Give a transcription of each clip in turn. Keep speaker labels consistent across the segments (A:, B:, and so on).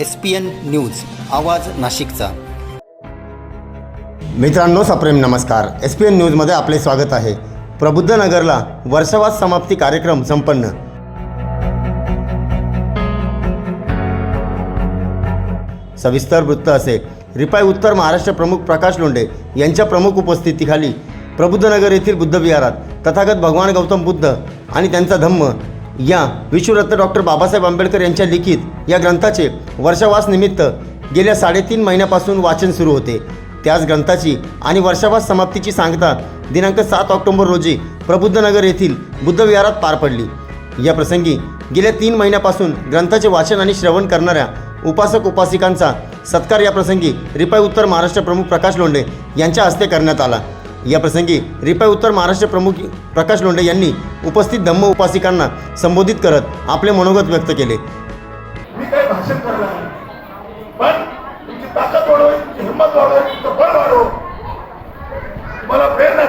A: S P N news आवाज नाशिकचा.
B: मित्रांनो सप्रेम नमस्कार. एस पी एन न्यूजमध्ये आपले स्वागत आहे. प्रबुद्ध नगरला वर्षवास समाप्ती कार्यक्रम संपन्न. सविस्तर वृत्त असे. रिपाई उत्तर महाराष्ट्र प्रमुख प्रकाश लोंढे यांच्या प्रमुख उपस्थितीखाली प्रबुद्धनगर येथील बुद्धविहारात तथागत भगवान गौतम बुद्ध आणि त्यांचा धम्म या विश्वरत्न डॉक्टर बाबासाहेब आंबेडकर यांच्या लिखित या ग्रंथाचे वर्षावास निमित्त गेल्या साडेतीन महिन्यापासून वाचन सुरू होते. त्याच ग्रंथाची आणि वर्षावास समाप्तीची सांगता दिनांक सात ऑक्टोबर रोजी प्रबुद्धनगर येथील बुद्धविहारात पार पडली. या प्रसंगी गेल्या तीन महिन्यापासून ग्रंथाचे वाचन आणि श्रवण करणाऱ्या उपासक उपासिकांचा सत्कार या प्रसंगी रिपाई उत्तर महाराष्ट्र प्रमुख प्रकाश लोंढे यांच्या हस्ते करण्यात आला. या प्रसंगी उत्तर महाराष्ट्र प्रमुख प्रकाश लोंढे यांनी उपस्थित धम्म उपासिकांना संबोधित करत आपले मनोगत व्यक्त केले.
C: मी मला प्रेरणा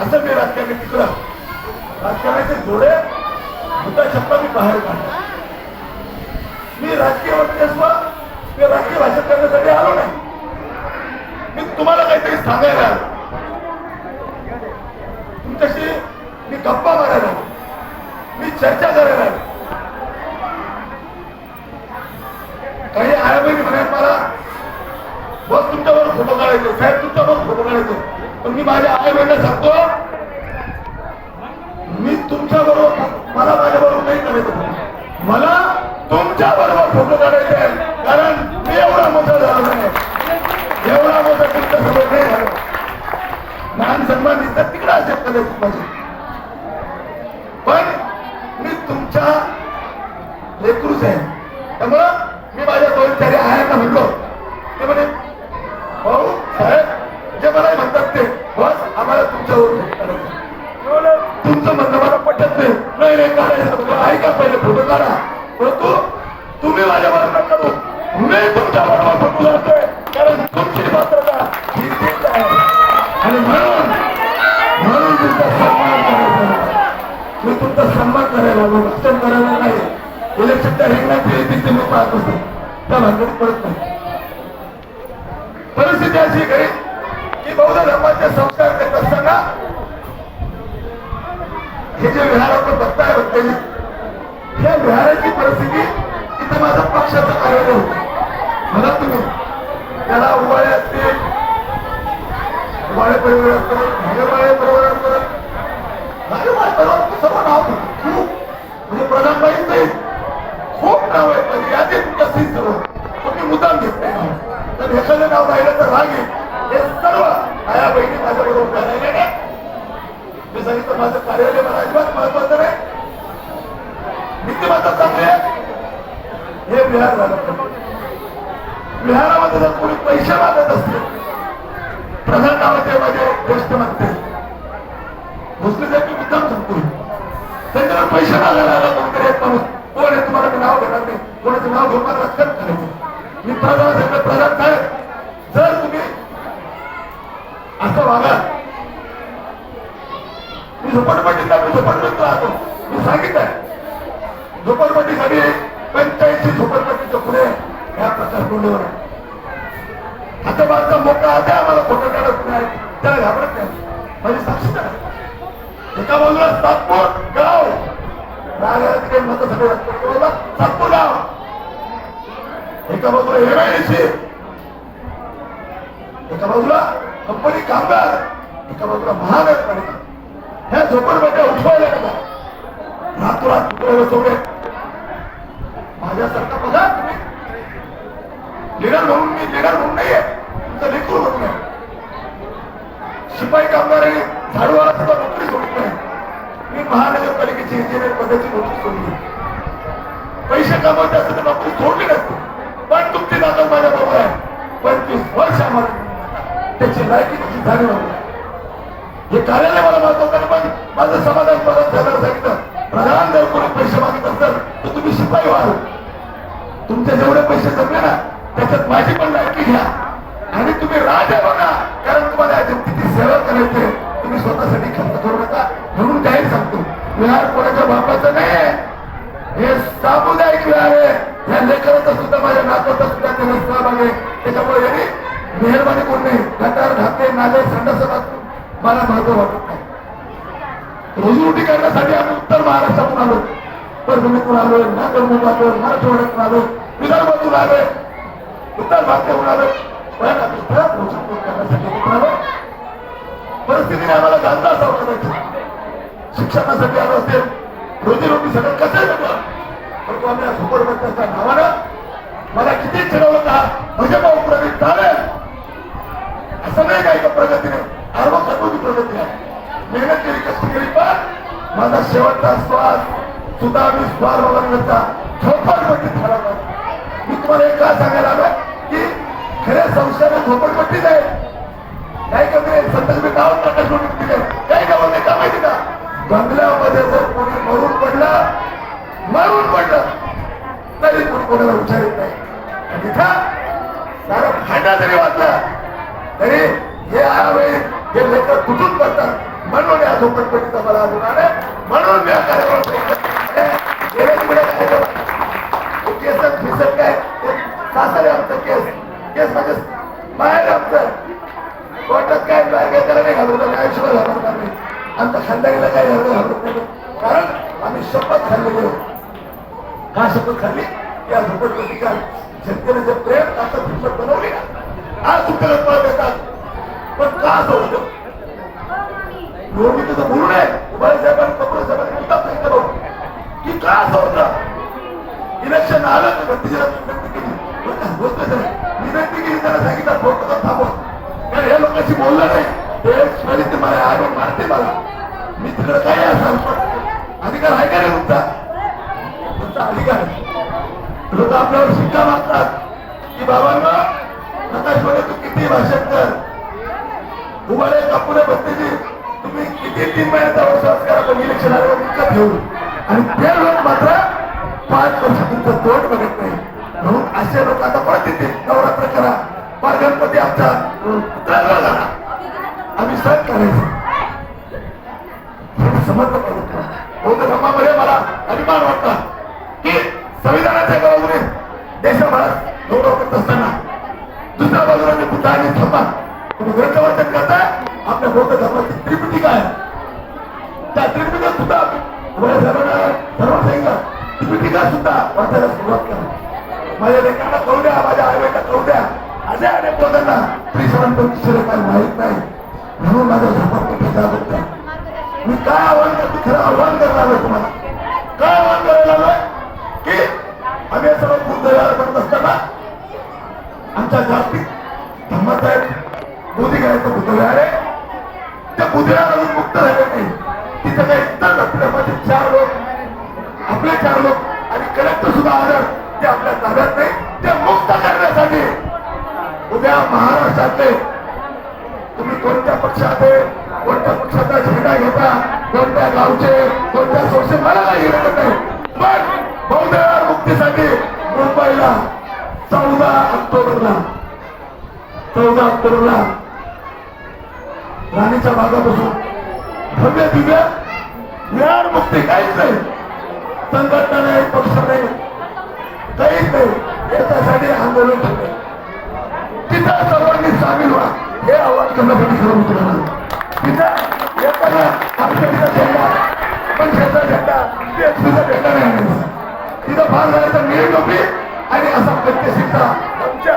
C: असं मी राजकारणी राजकारणाचे जोडे मुद्दा मी बाहेर काढला मी राजकीय वर्चस्व राजकीय भाषण करण्यासाठी आलो नाही. मी तुम्हाला काहीतरी सांगायला आलो. तुमच्याशी मी गप्पा मारायला आलो. मी चर्चा करायला आलो. काही आया बहिणी म्हणाल मला बस तुमच्यावर फोटो काढायचो साहेब तुमच्यावर फोटो काढायचो पण मी माझ्या आई बहिणीला सांगतो मी तुमच्या बरोबर मला माझ्याबरोबर नाही करायचं. मला तुमच्या बरोबर फोटो काढायचं तुमचा सन्मान करायला आलो रक्षण करायला नाही इलेक्शनच्या रिंगणात तिथे मी पाहत असतो त्या भानगडीत पडत नाही. परिस्थिती अशी काही की बौद्ध धर्माचे संस्कार करत असताना हे जे विहार आपण बघताय बघताय या विहाराची परिस्थिती इथं माझा पक्षाचं कार्यालय होतं. म्हणा तुम्ही त्याला उभाळे असतील उभाळे परिवार असतात. भाजपाळे परिवार असतात माझं कार्यालय मला अजिबात महत्वाचं नाही. नीतिमत्ता चांगली आहे. हे विहार झालं विहारामध्ये जर कोणी पैसे मागत असतील प्रधान नावाचे माझे ज्येष्ठ म्हणते. भोसले साहेब मी मुद्दाम सांगतो त्यांच्यावर पैसे मागायला आला कोणतरी एक माणूस. कोण आहे? तुम्हाला मी नाव घेणार नाही. कोणाचं नाव घेऊन मला रक्षण करायचं मी प्रधान साहेब प्रधान साहेब. जर तुम्ही असं वागा मी झोपडपट्टीचा मी झोपडपट्टीत राहतो. मी सांगितलंय. झोपडपट्टीसाठी पंच्याऐंशी झोपडपट्टीच्या पुढे या प्रचार कोंडीवर आहे आता माझा मोठा आता आम्हाला खोटं काढत नाही. त्याला घाबरत नाही. माझी साक्षीदार एका बाजूला सातपूर गाव. रागाला मत सगळे बाजूला सातपूर गाव. एका बाजूला एमआयडीसी. एका बाजूला कंपनी कामगार. एका बाजूला महानगरपालिका. ह्या झोपडपट्ट्या उठवायला का रातोरात तुकडे बसवले. माझ्यासारखा बघा तुम्ही. लिडर म्हणून मी लिडर म्हणून नाहीये. तुमचं लेकरू म्हणून आहे. शिपाई कामगार झाडूवाला सुद्धा नोकरी सोडत नाही. मी महानगरपालिकेची इंजिनियर पदाची नोकरी सोडली पैसे कमवते असते तर नोकरी सोडली नसते. पण तुमची ताकद माझ्या बरोबर आहे. पंचवीस वर्ष आम्हाला त्याची लायकी त्याची जाणीव नव्हती हे कार्यालय मला महत्वाचं पण माझं समाधान परत झालं सांगितलं प्रधान जर कोणी पैसे मागत असेल तर तुम्ही शिपाई व्हाल तुमच्या जेवढे पैसे जमले ना त्याच्यात माझी पण लायकी घ्या. आणि तुम्ही राजा बना. कारण तुम्हाला किती सेवा करायची तुम्ही स्वतःसाठी खर्च करू नका. म्हणून जाहीर सांगतो विहार कोणाच्या बापाचं नाही. हे सामुदायिक विहार आहे. या लेकरांचा सुद्धा माझ्या नातवाचा सुद्धा त्याला सहभाग आहे त्याच्यामुळे मेहरबानी कोण नाही गटार घाते नाले संडास मला महत्त्व वाटत नाही. रोजीरोटी करण्यासाठी आम्ही उत्तर महाराष्ट्रातून आलो. परभणीतून आलो नागपूरमधून आलो मराठवाड्यातून आलो विदर्भातून आलो उत्तर भारतातून आलो. पण आम्ही रोजीरोटी करण्यासाठी इथून परिस्थितीने आम्हाला धंदा असावं करायचं शिक्षणासाठी आलो असेल रोजीरोटी सगळं कसं भेटलं परंतु आम्ही या झोपडपट्ट्याच्या नावानं मला किती चिडवलं का? भजपा प्रगती चालेल असं नाही काय का प्रगतीने? अर्व सर्वची प्रगती आहे. मेहनत केली कष्ट केली पण माझा शेवटचा श्वास सुद्धा मी स्वार वगैरेचा झोपडपट्टी ठरवला मी तुम्हाला एक का सांगायला आलो की खऱ्या संस्थाने झोपडपट्टीच आहे शपथ खाल्लेली आहोत का शपथ खाल्ली? या झोपडपट्टीच्या जे प्रेम आता झोपड बनवली ना आज तुमच्याकडे पळ देतात. पण का असं होतं? योगी तुझं बोलू नये उभाळे साहेबांनी कपूर साहेबांनी मुद्दा सांगितलं भाऊ की का असं होतं? इलेक्शन आलं तर भट्टीजीला विनंती केली. गोष्ट विनंती केली त्याला सांगितलं फोटो थांबव. कारण या लोकांशी बोललं नाही. ते स्वरित मला आरोप मारते मला. मी तिकडे काय असाल पण अधिकार आहे का रे तुमचा तुमचा अधिकार लोक आपल्यावर शिक्का मागतात की बाबांना आकाशवाणी तू किती भाषण कर? तुम्हाला कापुरे बत्तीजी तुम्ही किती तीन महिन्याचा वर्षात करा पण इलेक्शन आल्यावर विकत घेऊ आणि ते लोक मात्र पाच वर्ष तुमचं तोंड बघत नाही. म्हणून असे लोक आता परत येते नवरात्र करा. पार गणपती आमचा आम्ही सण करायचं. समर्थ करू. बौद्ध धर्मामध्ये मला अभिमान वाटला की संविधानाच्या बाजूने देशभरात गौरव करत असताना दुसऱ्या बाजूला मी बुद्ध आणि थांबा. तुम्ही ग्रंथवाचन करताय आपल्या बौद्ध धर्माची त्रिपिटिका आहे त्या त्रिपिटिका सुद्धा वया सर्वांना सांगितलं त्रिपिटिका सुद्धा वाचायला सुरुवात करा. माझ्या लेखांना कळू द्या माझ्या आईबाईंना कळू द्या. असे अनेक लोकांना त्रिशरण काय माहीत नाही. म्हणून माझ्या धर्मात झोपात जागरूकता मी काय आव्हान करतो खरं आव्हान करायला आलोय तुम्हाला? काय आव्हान करायला आलोय की आम्ही हे सर्व बुद्ध करत असताना आमच्या जागतिक धर्माचा मोदी गायचं बुद्ध विहार आहे. त्या बुद्धविहार अजून मुक्त झाले नाही. तिथे काही इतर धर्माचे चार लोक आपले चार लोक आणि कलेक्टर सुद्धा आदर ते आपल्या ताब्यात नाही. ते मुक्त करण्यासाठी उद्या महाराष्ट्रातले तुम्ही कोणत्या पक्षात आहे? कोणत्या पक्षाचा झेंडा घेता. कोणत्या गावचे कोणत्या संस्थे मला काही घेणं नाही. पण बौद्ध मुक्तीसाठी मुंबईला चौदा ऑक्टोबरला चौदा ऑक्टोबरला राणीच्या भागापासून भव्य दिव्य विहार मुक्ती काहीच नाही. संघटना नाही पक्ष नाही. काहीच नाही. याच्यासाठी आंदोलन ठेवलं तिथं सर्वांनी सामील व्हा. हे आवाज करण्यासाठी खरं उतरणार तिथं येताना आमच्याचा झेंडा. पक्षाचा झेंडा झेंडा नाही. तिथं फार झाल्याचा नियम होती आणि असा प्रत्यक्षिकता आमच्या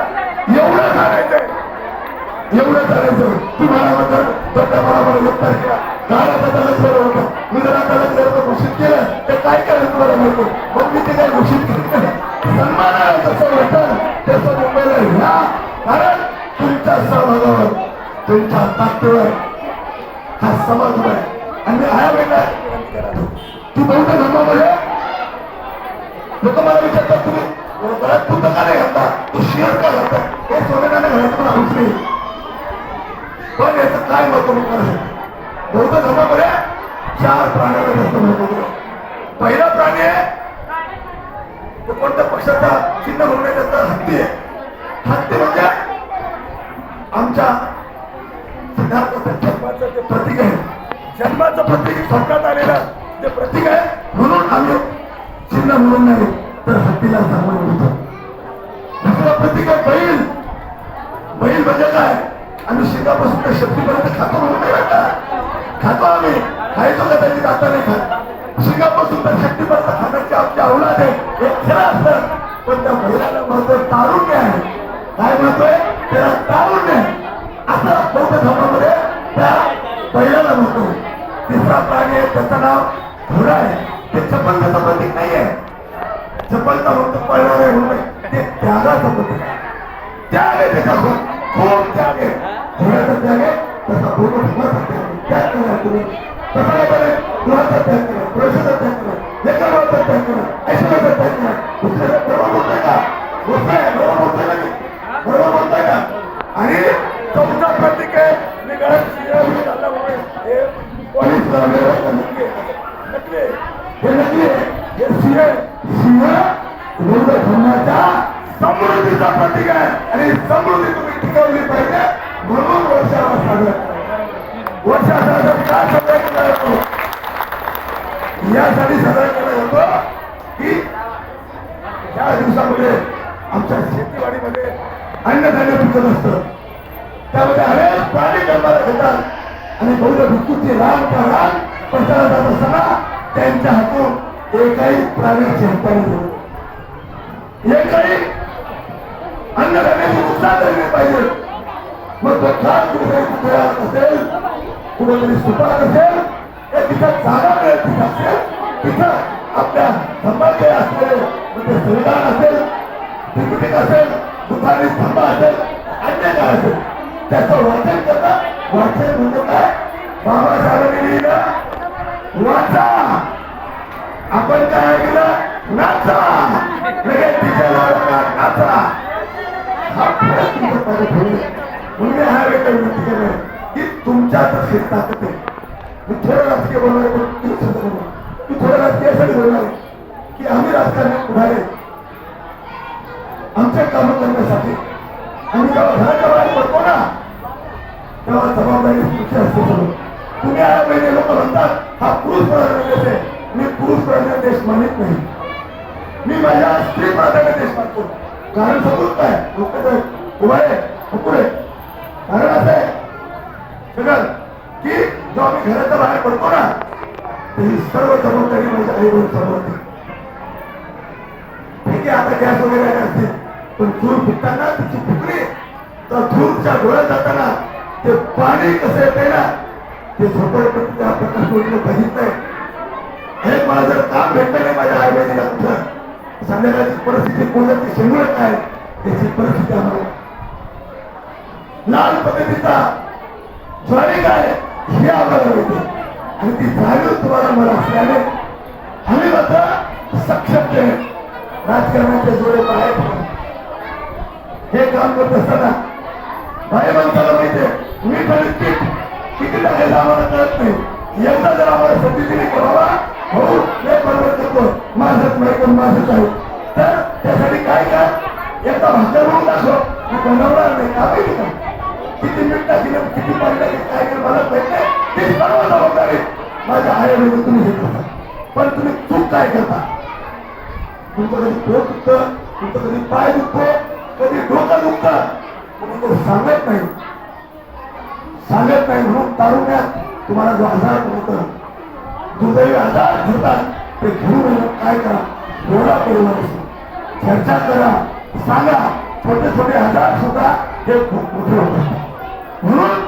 C: एवढं झाडायचंय एवढं झाडायचं तुम्हाला म्हणतात दोड्या बरोबर एक तारखेला बरं होतं. मी जरा जर घोषित केलं तर काय करायचं तुम्हाला माहिती? मग मी ते काय घोषित केलं नाही. सन्मानाला जसं मुंबईला ह्या कारण तुमच्या सहभागावर तुमच्या ताकदीवर हा समाज उभा आहे. आणि आया बेटा तू बौद्ध धर्मामध्ये? लोक मला विचारतात तुम्ही गळ्यात बुद्ध का नाही घालता तू शेअर का घालता हे सोन्याने घालायचं मला हौस नाही. पण याचं काय महत्त्व मी मला बौद्ध धर्मामध्ये? चार प्राण्यांना जास्त महत्त्व पहिला प्राणी आहे तो कोणत्या पक्षाचा? चिन्ह म्हणून हत्ती आहे. हत्ती म्हणजे आमच्या सिद्धार्थाचं जन्माचं जे प्रतीक आहे जन्माचं प्रतीक स्वतःत आलेलं ते प्रतीक आहे म्हणून आम्ही चिन्ह म्हणून नाही तर हत्तीला सामान होतो दुसरं प्रतीक आहे बैल. बैल म्हणजे काय? आम्ही शिकापासून तर शक्तीपर्यंत खातो म्हणून खातो आम्ही. खायचो का त्याची दाता नाही खात. शिंगापासून तर शक्तीपर्यंत खाण्याची आमची औलाद आहे. हे खरं असतं. पण त्या महिलाला महत्त्व तारुण्य आहे. काय म्हणतोय त्याला तारुण्य आहे. असा बौद्ध धर्मामध्ये त्या बैलाला म्हणतो तिसरा प्राणी आहे त्याचं नाव घोडा आहे ते चपलचं प्रतीक नाही आहे चपलता फक्त पळणार आहे म्हणून वर्षाला साजरा का साजरा केला जातो यासाठी साजरा केला जातो की त्या दिवसामध्ये आमच्या शेतीवाडीमध्ये अन्नधान्य पिकत असतं त्यामध्ये अनेक प्राणी जन्माला घेतात आणि बौद्ध भिक्खूची रान का रान प्रचार जात असताना त्यांच्या हातून एकाही प्राण्याची हत्या नाही झाली. एकही अन्नधान्याची नुकसान झाली पाहिजे मग तो खास कुठे कुठे असेल कुठेतरी सुपार असेल या तिथं जागा मिळेल तिथं असेल तिथं आपल्या संभाव्य असलेले घराच्या बाहेर पडतो ना तेव्हा जबाबदारी तुमची असते तुम्ही आला पहिले लोक म्हणतात हा पुरुष प्रधान देश आहे. मी पुरुष प्रधान देश मानित नाही. मी माझ्या स्त्री प्राधान्य देश मानतो. कारण समजून काय? लोक तर उभारे पुढे कारण असं आहे. सगळं की जेव्हा मी घराच्या बाहेर पडतो ना ही सर्व जबाबदारी माझ्या आई वडील ठीक आहे आता गॅस वगैरे आले असतील पण चूर फुटताना तिची तर धूरच्या डोळ्यात जाताना ते पाणी कसं येते ना ते झोपडपट्टीच्या प्रकाश डोळीनं बघितलंय? हे मला जर काम भेटलं नाही माझ्या आई अंतर संध्याकाळची परिस्थिती कोणाची शेंगुळ काय त्याची परिस्थिती आम्हाला. लाल पद्धतीचा ज्वारी काय हे आम्हाला मिळते आणि ती जाणीव तुम्हाला मला असल्याने आम्ही मात्र सक्षम आहे. राजकारणाच्या जोडे बाहेर हे काम करत असताना बाई माणसाला आहे मी तरी पीठ किती टाकायचं आम्हाला कळत नाही. एकदा जर आम्हाला संधी दिली की हो हे बरोबर करतो माझंच नाही पण माझंच आहे. तर त्यासाठी काय का एकदा भाषण म्हणून दाखव. मी बनवणार नाही. का माहिती का? किती मीठ टाकलं किती पाहिलं टाकलं काय केलं मला माहीत नाही. ते सर्व जबाबदारी माझ्या आई वडील तुम्ही हे करता पण तुम्ही चूक काय करता? तुमचं कधी पोट दुखतं? तुमचं कधी पाय दुखतो? कधी डोकं दुखतं? म्हणजे सांगत नाही. सांगत नाही म्हणून तारुण्यात तुम्हाला जो आजार होतं दुर्दैवी आजार घेतात ते घेऊ नये काय करा? एवढा करू नका चर्चा करा सांगा. छोटे छोटे आजार सुद्धा हे खूप मोठे होतात. म्हणून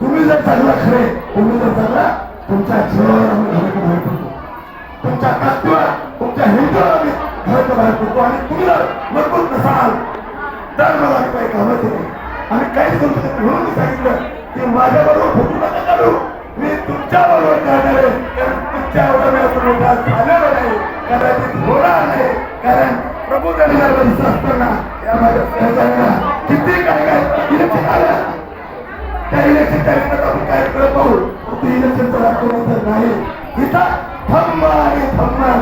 C: तुम्ही जर चांगला खरे तुम्ही जर चांगला तुमच्या जीवावर आम्ही घराच्या बाहेर पडतो. तुमच्या कात्यावर तुमच्या हिंदूवर आम्ही घराच्या बाहेर पडतो. आणि तुम्ही जर मजबूत नसाल तर मला काही कामाचं नाही. आम्ही काहीच करू शकत म्हणून सांगितलं की माझ्या बरोबर फोटो नका काढू. मी तुमच्या बरोबर काढणार आहे. कारण तुमच्या एवढा वेळ तो मोठा झालेला नाही. कदाचित होणार नाही. कारण प्रभू दर्शनावर असताना या माझ्या सहकार्याला किती काय काय इलेक्शन आलं. त्या इलेक्शन टाइमला आपण काय करत पाहू. फक्त इलेक्शनचं राजकारण तर नाही. इथं थम्म आणि थम्म.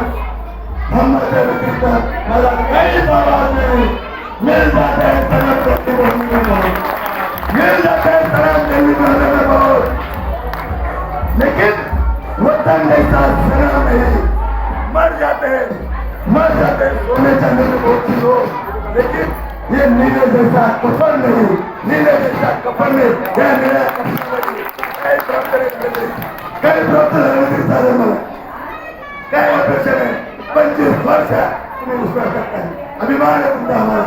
C: थम्माच्या व्यतिरिक्त मला काहीच आवाज नाही. मिल जाते हैं सनम प्रतिबंध मिल जाते हैं सनम प्रतिबंध बहुत लेकिन वतन जैसा सनम नहीं मर जाते हैं मर जाते हैं सोने चांदी में बहुत सी लोग लेकिन ये नीले जैसा कफन नहीं नीले जैसा कफन नहीं या निळ्या काही प्राप्त काही प्राप्त झालं तरी मला काय अपेक्षा नाही पंचवीस वर्ष तुम्ही विश्वास करताय अभिमान आहे तुमचा आम्हाला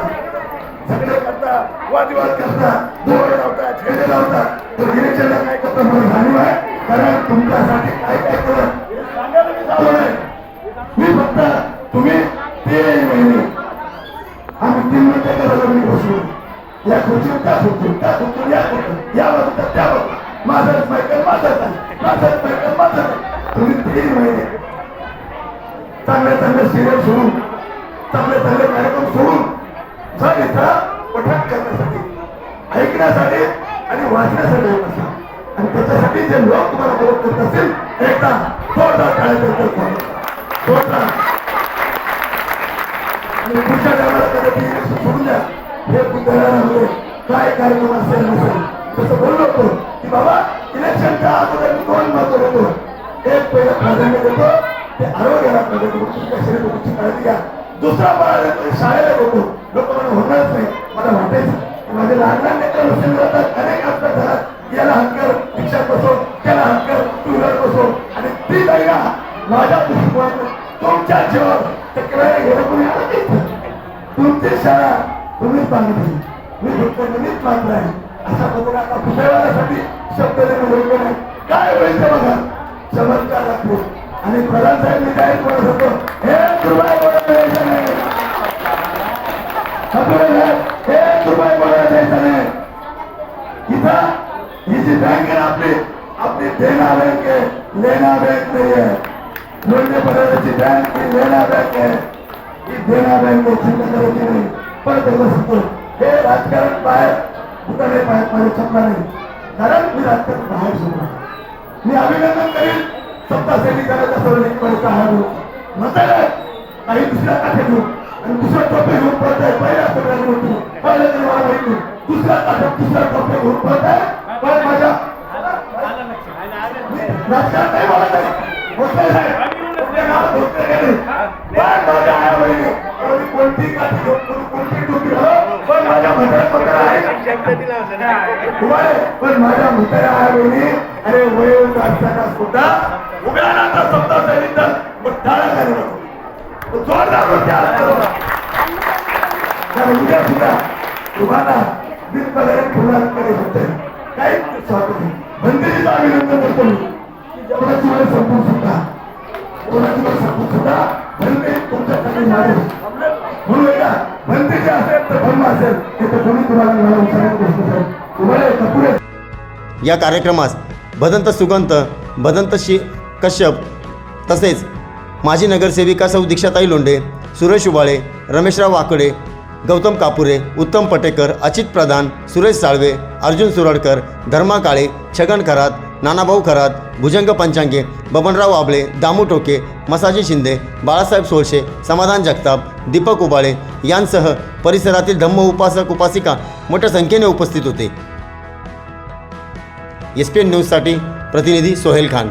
C: सगळे करता. वादविवाद करता. बोर्ड लावता छेडे लावता. तो गिरीशनला काय करता मला जाणीव आहे? कारण तुमच्यासाठी काय काय केलं मी फक्त तुम्ही तीन महिने आम्ही तीन मिनिटं करायला मी बसलो या खुर्चीवर त्या खुर्चीवर त्या खुर्चीवर या खुर्चीवर. या बाजूचा त्या बाजूला माझाच माझाच आहे. माझाच माझाच आहे. तुम्ही तीन महिने सिरियल सोडून चांगले चांगले कार्यक्रम सोडून लोणचे पदार्थाची बँक ही लेना बँक आहे. ही देना बँक आहे चिंता करायची नाही. परत एकदा सांगतो. हे राजकारण बाहेर कुठं नाही बाहेर माझ्या क्षमता नाही कारण मी राजकारण बाहेर सुद्धा. मी अभिनंदन करीन. सत्ता सैनिकांना सर्व लेखपाळीचा हार म्हणताय काही दुसऱ्या काठे घेऊन आणि दुसरा टोपे घेऊन पळत आहे. पहिल्या सगळ्यांनी म्हणतो पहिल्या निर्माण मला माहिती दुसऱ्या काठ्यात दुसरा टोपे घेऊन पळत आहे. पण माझ्या राजकारण नाही बोलत आहे भोसले साहेब तुमच्या गावात भोसले गेले पण माझ्या आया बहिणी कोणती काठी कोणती टोपी पण माझ्या म्हाताऱ्या म्हाताऱ्या आहे पण माझ्या म्हाताऱ्या आया बहिणी अरे वयोवृद्ध असताना सुद्धा उभ्या राहतात समजा सैनिक मग टाळा नको जोरदार होत्या कारण उद्या सुद्धा तुम्हाला फुलांकडे होते काही स्वागत नाही अभिनंदन करतो मी की जेवणाची संपून सुद्धा संपून सुद्धा तुमच्यासाठी म्हणून एकदा असेल तर धर्म असेल हे तर कोणी तुम्हाला मला गोष्ट तुम्हाला एक
B: या कार्यक्रमास भदंत सुगंत भदंत शि कश्यप तसेच माजी नगरसेविका सौ दीक्षाताई लोंढे सुरेश उबाळे रमेशराव वाकडे गौतम कापुरे उत्तम पटेकर अचित प्रधान सुरेश साळवे अर्जुन सुरडकर धर्मा काळे छगन खरात नानाभाऊ खरात भुजंग पंचांगे बबनराव आबळे दामू टोके मसाजी शिंदे बाळासाहेब सोळशे समाधान जगताप दीपक उबाळे यांसह परिसरातील धम्म उपासक उपासिका मोठ्या संख्येने उपस्थित होते. एस पी एन न्यूजसाठी प्रतिनिधी सोहेल खान.